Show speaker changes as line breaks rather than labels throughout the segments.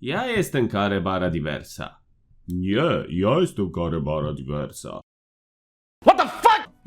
Ja jestem Karebara Diversa. Nie, ja jestem Karebara Diversa.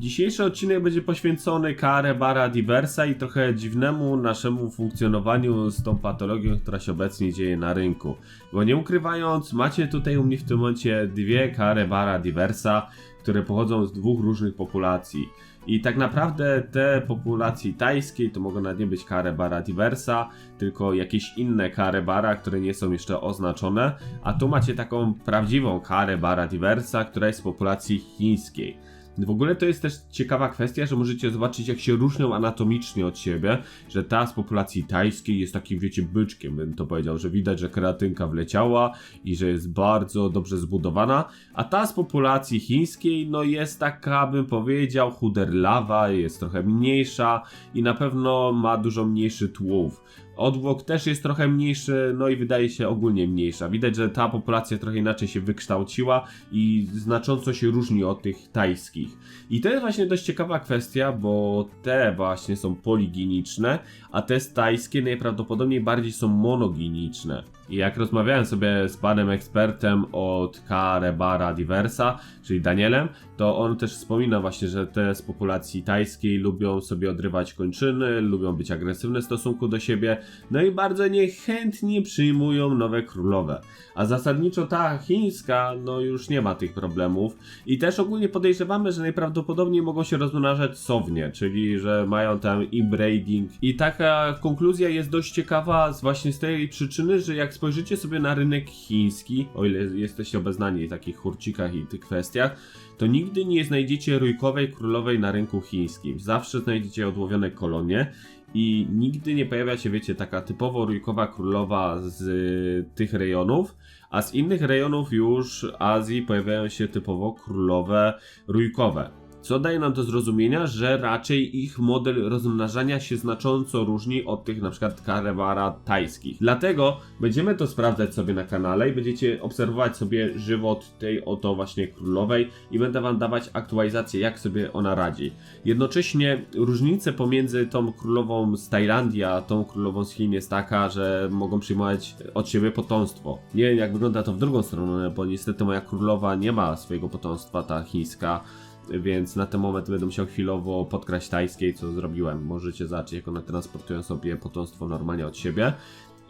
Dzisiejszy odcinek będzie poświęcony Karebara Diversa i trochę dziwnemu naszemu funkcjonowaniu z tą patologią, która się obecnie dzieje na rynku. Bo nie ukrywając, macie tutaj u mnie w tym momencie dwie Karebara Diversa, które pochodzą z dwóch różnych populacji. I tak naprawdę te populacji tajskiej to mogą nawet nie być Karebara diversa, tylko jakieś inne Karebara, które nie są jeszcze oznaczone. A tu macie taką prawdziwą Karebara diversa, która jest z populacji chińskiej. W ogóle to jest też ciekawa kwestia, że możecie zobaczyć jak się różnią anatomicznie od siebie, że ta z populacji tajskiej jest takim, wiecie, byczkiem, bym to powiedział, że widać, że kreatynka wleciała i że jest bardzo dobrze zbudowana, a ta z populacji chińskiej, no jest taka, bym powiedział, chuderlawa, jest trochę mniejsza i na pewno ma dużo mniejszy tułów. Odwłok też jest trochę mniejszy, no i wydaje się ogólnie mniejsza. Widać, że ta populacja trochę inaczej się wykształciła i znacząco się różni od tych tajskich. I to jest właśnie dość ciekawa kwestia, bo te właśnie są poliginiczne, a te tajskie najprawdopodobniej bardziej są monoginiczne. I jak rozmawiałem sobie z panem ekspertem od Karebara Diversa, czyli Danielem, to on też wspomina właśnie, że te z populacji tajskiej lubią sobie odrywać kończyny, lubią być agresywne w stosunku do siebie, no i bardzo niechętnie przyjmują nowe królowe. A zasadniczo ta chińska, no już nie ma tych problemów. I też ogólnie podejrzewamy, że najprawdopodobniej mogą się rozmnażać sownie, czyli że mają tam inbreeding. I taka konkluzja jest dość ciekawa właśnie z tej przyczyny, że jak spojrzycie sobie na rynek chiński, o ile jesteście obeznani w takich hurcikach i tych kwestiach, to nigdy nie znajdziecie rójkowej królowej na rynku chińskim. Zawsze znajdziecie odłowione kolonie i nigdy nie pojawia się, wiecie, taka typowo rójkowa królowa z y, tych rejonów, a z innych rejonów już Azji pojawiają się typowo królowe rójkowe. Co daje nam do zrozumienia, że raczej ich model rozmnażania się znacząco różni od tych na przykład karebara tajskich. Dlatego będziemy to sprawdzać sobie na kanale i będziecie obserwować sobie żywot tej oto właśnie królowej i będę wam dawać aktualizację jak sobie ona radzi. Jednocześnie różnice pomiędzy tą królową z Tajlandii a tą królową z Chin jest taka, że mogą przyjmować od siebie potomstwo. Nie wiem jak wygląda to w drugą stronę, bo niestety moja królowa nie ma swojego potomstwa, ta chińska więc na ten moment będę musiał chwilowo podkraść tajskiej, co zrobiłem. Możecie zobaczyć, jak one transportują sobie potomstwo normalnie od siebie.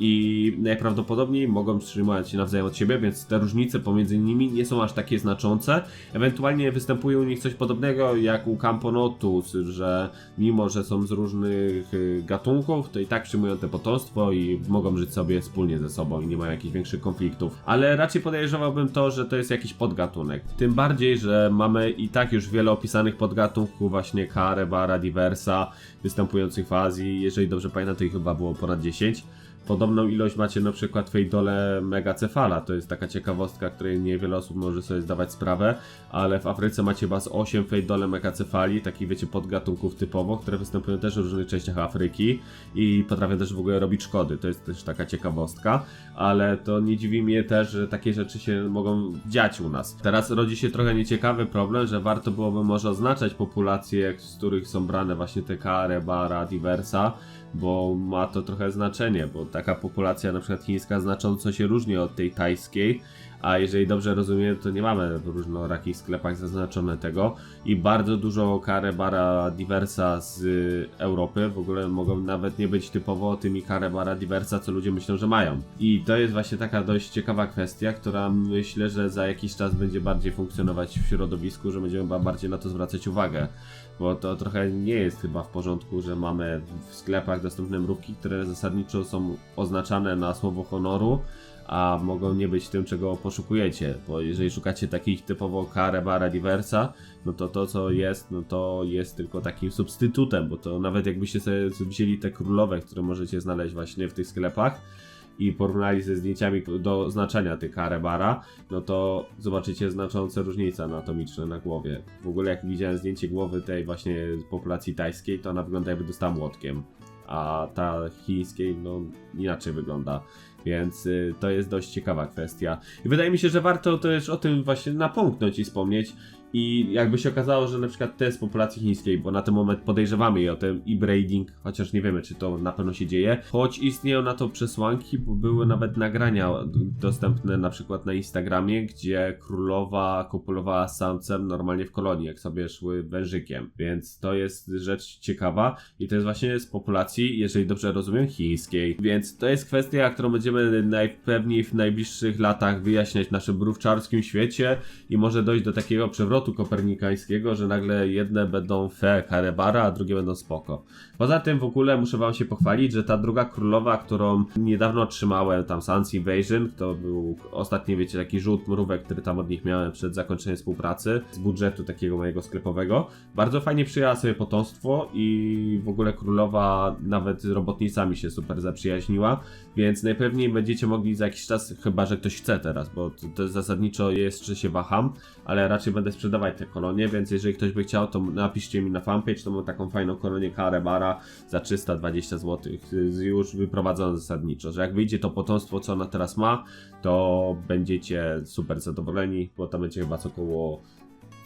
I najprawdopodobniej mogą przyjmować się nawzajem od siebie, więc te różnice pomiędzy nimi nie są aż takie znaczące. Ewentualnie występuje u nich coś podobnego jak u Camponotus, że mimo, że są z różnych y, gatunków, to i tak przyjmują te potomstwo i mogą żyć sobie wspólnie ze sobą i nie mają jakichś większych konfliktów. Ale raczej podejrzewałbym to, że to jest jakiś podgatunek. Tym bardziej, że mamy i tak już wiele opisanych podgatunków, właśnie Kare, Bara, Diversa, występujących w Azji. Jeżeli dobrze pamiętam, to ich chyba było ponad 10. Podobną ilość macie na przykład w Eidole Megacefala, to jest taka ciekawostka, której niewiele osób może sobie zdawać sprawę, ale w Afryce macie z 8 Fejdole Megacefali, takich wiecie podgatunków typowo, które występują też w różnych częściach Afryki i potrafią też w ogóle robić szkody, to jest też taka ciekawostka, ale to nie dziwi mnie też, że takie rzeczy się mogą dziać u nas. Teraz rodzi się trochę nieciekawy problem, że warto byłoby może oznaczać populacje, z których są brane właśnie te kare, bara, diversa, bo ma to trochę znaczenie, bo taka populacja na przykład chińska znacząco się różni od tej tajskiej, a jeżeli dobrze rozumiem, to nie mamy w różnorakich sklepach zaznaczone tego i bardzo dużo karebara diversa z y, Europy w ogóle mogą nawet nie być typowo tymi karebara diversa, co ludzie myślą, że mają. I to jest właśnie taka dość ciekawa kwestia, która myślę, że za jakiś czas będzie bardziej funkcjonować w środowisku, że będziemy bardziej na to zwracać uwagę bo to trochę nie jest chyba w porządku, że mamy w sklepach dostępne mrówki, które zasadniczo są oznaczane na słowo honoru, a mogą nie być tym, czego poszukujecie, bo jeżeli szukacie takich typowo kare, bara, diversa, no to to, co jest, no to jest tylko takim substytutem, bo to nawet jakbyście sobie wzięli te królowe, które możecie znaleźć właśnie w tych sklepach, i porównali ze zdjęciami do znaczenia tych karebara, no to zobaczycie znaczące różnice anatomiczne na głowie. W ogóle jak widziałem zdjęcie głowy tej właśnie populacji tajskiej, to ona wygląda jakby dostała młotkiem, a ta chińskiej no inaczej wygląda. Więc y, to jest dość ciekawa kwestia. I wydaje mi się, że warto też o tym właśnie napomknąć i wspomnieć. I jakby się okazało, że na przykład z populacji chińskiej, bo na ten moment podejrzewamy je o ten e-braiding, chociaż nie wiemy, czy to na pewno się dzieje. Choć istnieją na to przesłanki, bo były nawet nagrania dostępne na przykład na Instagramie, gdzie królowa kopulowała samcem normalnie w kolonii, jak sobie szły wężykiem. Więc to jest rzecz ciekawa i to jest właśnie z populacji, jeżeli dobrze rozumiem, chińskiej. Więc to jest kwestia, którą będziemy najpewniej w najbliższych latach wyjaśniać w naszym mrówczarskim świecie i może dojść do takiego przewrotu kopernikańskiego, że nagle jedne będą fe karebara, a drugie będą spoko. Poza tym w ogóle muszę wam się pochwalić, że ta druga królowa, którą niedawno otrzymałem, tam Sans Invasion, to był ostatni, wiecie, taki rzut mrówek, który tam od nich miałem przed zakończeniem współpracy, z budżetu takiego mojego sklepowego. Bardzo fajnie przyjęła sobie potomstwo i w ogóle królowa nawet z robotnicami się super zaprzyjaźniła, więc najpewniej będziecie mogli za jakiś czas, chyba że ktoś chce teraz, bo to, to zasadniczo jest, że się waham, ale raczej będę sprzedawać te kolonie, więc jeżeli ktoś by chciał, to napiszcie mi na fanpage, to mam taką fajną kolonię Karebara za 320 zł, już wyprowadzoną zasadniczo, że jak wyjdzie to potomstwo, co ona teraz ma, to będziecie super zadowoleni, bo tam będzie chyba około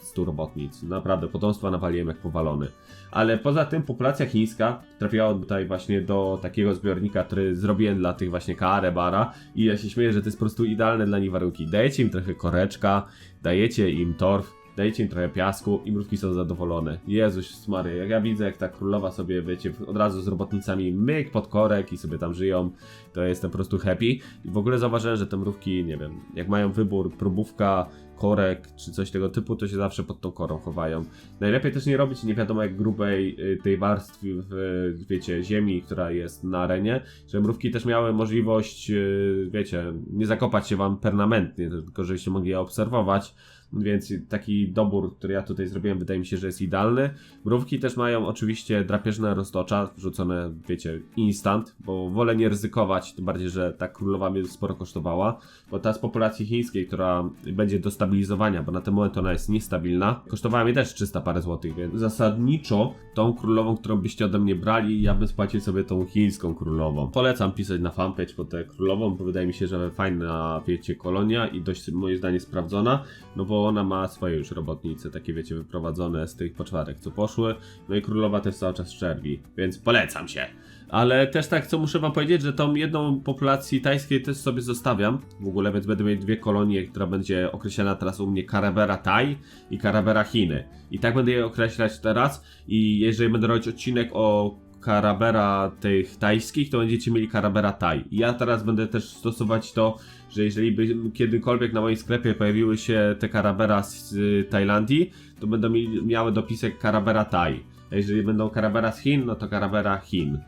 100 robotnic. Naprawdę, potomstwa nawaliłem jak powalony. Ale poza tym populacja chińska trafiała tutaj właśnie do takiego zbiornika, który zrobiłem dla tych właśnie Karebara i ja się śmieję, że to jest po prostu idealne dla nich warunki. Dajecie im trochę koreczka, dajecie im torf, dajecie im trochę piasku i mrówki są zadowolone. Jezus Maria, jak ja widzę, jak ta królowa sobie, wiecie, od razu z robotnicami myk pod korek i sobie tam żyją, to jestem po prostu happy. I w ogóle zauważyłem, że te mrówki, nie wiem, jak mają wybór, próbówka, korek czy coś tego typu, to się zawsze pod tą korą chowają. Najlepiej też nie robić nie wiadomo jak grubej y, tej warstwy w, y, wiecie, ziemi, która jest na arenie, żeby mrówki też miały możliwość, y, wiecie, nie zakopać się wam permanentnie, tylko żebyście mogli je obserwować. Więc taki dobór, który ja tutaj zrobiłem, wydaje mi się, że jest idealny. Mrówki też mają oczywiście drapieżne roztocza, wrzucone, wiecie, instant, bo wolę nie ryzykować, tym bardziej, że ta królowa mnie sporo kosztowała, bo ta z populacji chińskiej, która będzie do stabilizowania, bo na ten moment ona jest niestabilna, kosztowała mnie też 300 parę złotych, więc zasadniczo tą królową, którą byście ode mnie brali, ja bym spłacił sobie tą chińską królową. Polecam pisać na fanpage po tę królową, bo wydaje mi się, że fajna, wiecie, kolonia i dość moim zdaniem sprawdzona, no bo ona ma swoje już robotnice, takie wiecie, wyprowadzone z tych poczwarek, co poszły, no i królowa też cały czas czerwi, więc polecam się. Ale też tak, co muszę wam powiedzieć, że tą jedną populacji tajskiej też sobie zostawiam w ogóle, więc będę mieć dwie kolonie, która będzie określana teraz u mnie Karabera Taj i Karabera Chiny. I tak będę je określać teraz i jeżeli będę robić odcinek o karabera tych tajskich, to będziecie mieli karabera taj. I ja teraz będę też stosować to, że jeżeli by kiedykolwiek na moim sklepie pojawiły się te karabera z Tajlandii, to będą mi, miały dopisek karabera taj. A jeżeli będą karabera z Chin, no to karabera Chin.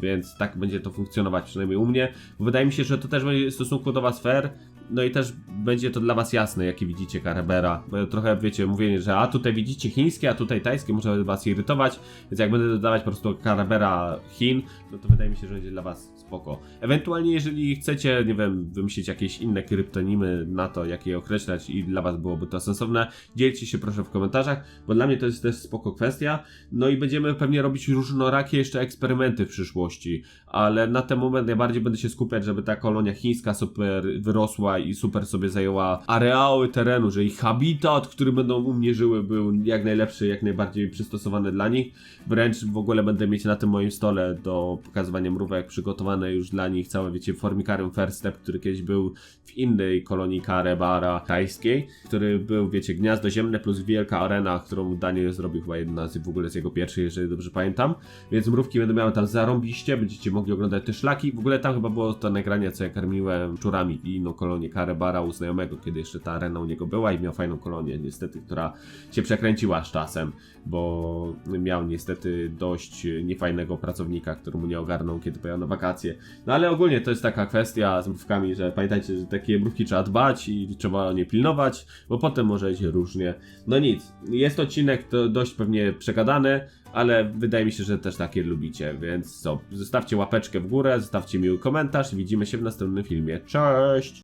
Więc tak będzie to funkcjonować przynajmniej u mnie. Wydaje mi się, że to też będzie w stosunku do was fair. No i też będzie to dla was jasne, jakie widzicie karabera. Trochę wiecie, mówienie, że a tutaj widzicie chińskie, a tutaj tajskie, może was irytować. Więc jak będę dodawać po prostu karabera Chin, no to wydaje mi się, że będzie dla was spoko. Ewentualnie, jeżeli chcecie, nie wiem, wymyślić jakieś inne kryptonimy na to, jak je określać i dla was byłoby to sensowne, dzielcie się proszę w komentarzach, bo dla mnie to jest też spoko kwestia. No i będziemy pewnie robić różnorakie jeszcze eksperymenty w przyszłości, ale na ten moment najbardziej będę się skupiać, żeby ta kolonia chińska super wyrosła i super sobie zajęła areały terenu, że ich habitat, który będą u mnie żyły, był jak najlepszy, jak najbardziej przystosowany dla nich. Wręcz w ogóle będę mieć na tym moim stole do pokazywania mrówek przygotowane już dla nich całe, wiecie, formikarium First Step, który kiedyś był w innej kolonii Karebara tajskiej, który był, wiecie, gniazdo ziemne plus wielka arena, którą Daniel zrobił chyba jedna z w ogóle z jego pierwszych, jeżeli dobrze pamiętam. Więc mrówki będą miały tam zarąbiście, będziecie mogli oglądać te szlaki. W ogóle tam chyba było to nagranie, co ja karmiłem czurami i inną kolonię Karebara u znajomego, kiedy jeszcze ta arena u niego była i miał fajną kolonię, niestety, która się przekręciła z czasem, bo miał niestety dość niefajnego pracownika, który mu nie ogarnął, kiedy pojechał na wakacje. No ale ogólnie to jest taka kwestia z mrówkami, że pamiętajcie, że takie mrówki trzeba dbać i trzeba nie pilnować, bo potem może iść różnie. No nic, jest odcinek to dość pewnie przegadany, ale wydaje mi się, że też takie lubicie, więc co, zostawcie łapeczkę w górę, zostawcie miły komentarz widzimy się w następnym filmie. Cześć!